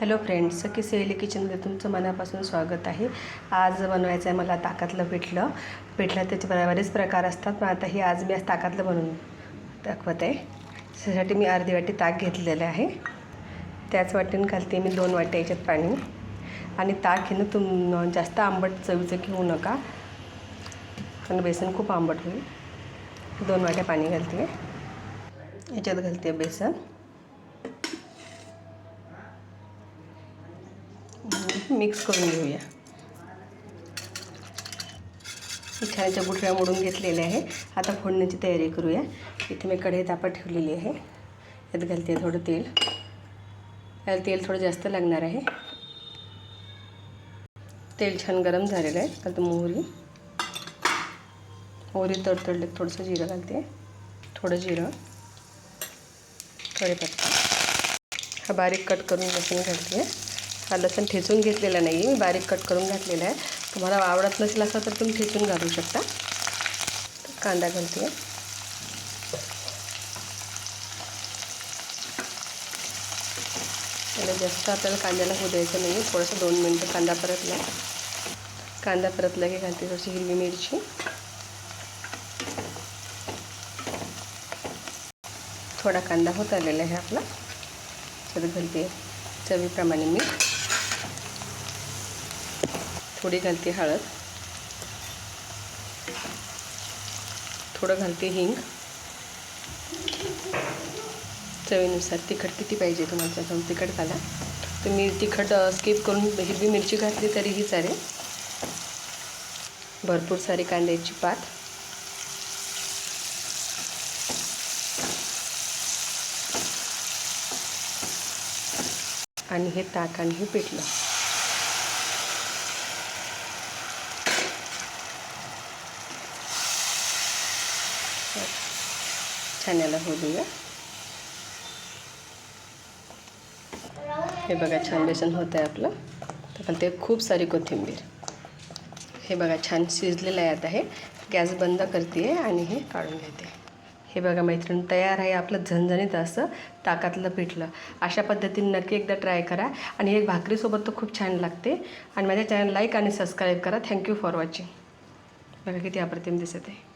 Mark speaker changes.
Speaker 1: Hello friends सखी सेली किचनमध्ये तुमचं मनापासून स्वागत आहे. आज बनवायचं आहे मला ताकातलं पिठलं. पिठलं त्याचे बरेच प्रकार असतात पण आता हे आज मी आज ताकातलं बनवून दाखवत. आहे त्यासाठी मी अर्धी वाटी ताक घेतलेलं आहे. त्याच वाटीनं घालते मी दोन वाट्या याच्यात पाणी. आणि ताक हे ना तुम जास्त आंबट चवीचं घेऊ नका. कारण बेसन खूप आंबट होईल. दोन वाट्या पाणी घालते. याच्यात घालते बेसन. मिक्स करून घेऊया. छाण्याच्या गुठळ्या मोडून घेतलेल्या आहे आता फोडण्याची तयारी करूया. इथे मी कढई तापा ठेवलेली आहे. यात घालते थोडं तेल. याला तेल थोडं जास्त लागणार आहे. तेल छान गरम झालेलं आहे. आता मोहरी. मोहरी तडतडले थोडंसं जिरं घालते. थोडं जिरं. कढीपत्ता. हा बारीक कट करून लसूण घालते. हा लसूण ठेचून घेतलेला नाही आहे मी बारीक कट करून घातलेला आहे. तुम्हाला आवडत नसेल असं तर तुम्ही ठेचून घालू शकता. कांदा घालते. त्याला जास्त आपल्याला कांद्याला होऊ द्यायचं नाही आहे थोडंसं दोन मिनटं कांदा परतला. कांदा परतला की घालते थोडीशी हिरवी मिरची. थोडा कांदा होत आलेला आहे आपला. तर घालते चवीप्रमाणे मीठ. थोडी घालते हळद. थोडं घालते हिंग. चवीनुसार तिखट किती पाहिजे तुम्हाला त्याच्यावर तिखट घाला. तुम्ही तिखट स्किप करून हिरवी मिरची घातली तरीही चालेल. भरपूर सारी कांद्याची पात. आणि हे ताक आणि हे पेटलं छान याला होऊ देऊया. हे बघा छान बेसन होतं आहे आपलं. तर ते खूप सारी कोथिंबीर. हे बघा छान शिजलेलं आहे आता हे. गॅस बंद करते आणि हे काढून घेते. हे बघा मैत्रीण तयार आहे आपलं झणझणीत असं ताकातलं पिठलं. अशा पद्धतीने नक्की एकदा ट्राय करा. आणि हे भाकरीसोबत तर खूप छान लागते. आणि माझ्या चॅनल लाईक आणि सबस्क्राईब करा. Thank you for watching. बघा किती अप्रतिम दिसत आहे.